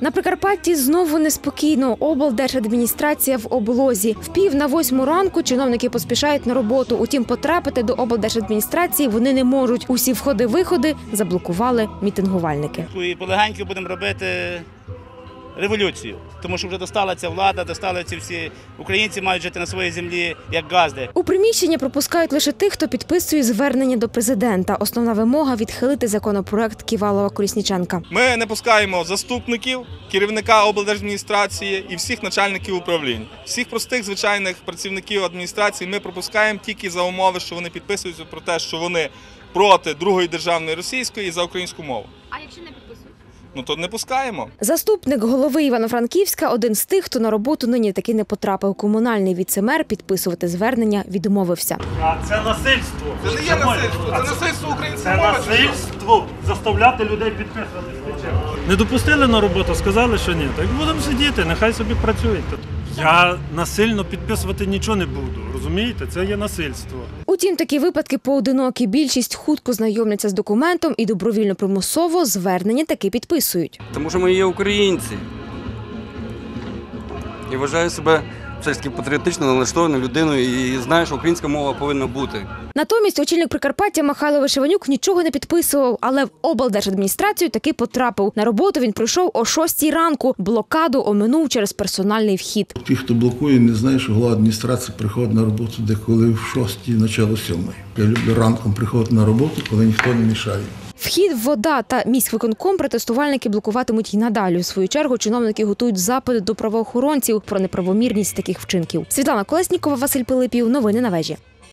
На Прикарпатті знову неспокійно. Облдержадміністрація в облозі. В пів на восьму ранку чиновники поспішають на роботу. Утім, потрапити до облдержадміністрації вони не можуть. Усі входи-виходи заблокували мітингувальники. І полегенько будемо робити революцію, тому що вже достала ця влада, достали ці всі українці мають жити на своїй землі як газди. У приміщення пропускають лише тих, хто підписує звернення до президента. Основна вимога відхилити законопроект Ківалова Колісніченка. Ми не пускаємо заступників, керівника облдержадміністрації і всіх начальників управлінь. Всіх простих звичайних працівників адміністрації ми пропускаємо тільки за умови, що вони підписуються про те, що вони проти другої державної російської і за українську мову. А якщо не підписують? Ну то не пускаємо. Заступник голови Івано-Франківська один з тих, хто на роботу нині таки не потрапив. Комунальний віцемер підписувати звернення відмовився. А це насильство. Це не є насильство, це насильство української Це мови. насильство заставляти людей підписуватися. Не допустили на роботу, сказали, що ні. Так будемо сидіти, нехай собі працюють. Я насильно підписувати нічого не буду. Розумієте? Це є насильство. Утім, такі випадки поодинокі. Більшість хутко знайомляться з документом і добровільно примусово звернення таки підписують. Тому що ми є українці. І вважаю себе все ж таки патріотично налаштованою людиною і знаю, що українська мова повинна бути. Натомість очільник Прикарпаття Михайло Вишиванюк нічого не підписував, але в облдержадміністрацію таки потрапив. На роботу він прийшов о 6 ранку. Блокаду оминув через персональний вхід. Ті, хто блокує, не знає, що голова адміністрації приходить на роботу деколи в шостій, начало сьомої. Я люблю ранком приходити на роботу, коли ніхто не мішає. Вхід, вода та міськвиконком протестувальники блокуватимуть і надалі. У свою чергу чиновники готують запити до правоохоронців про неправомірність таких вчинків. Світлана Колеснікова, Василь Пилипів. Новини на вежі.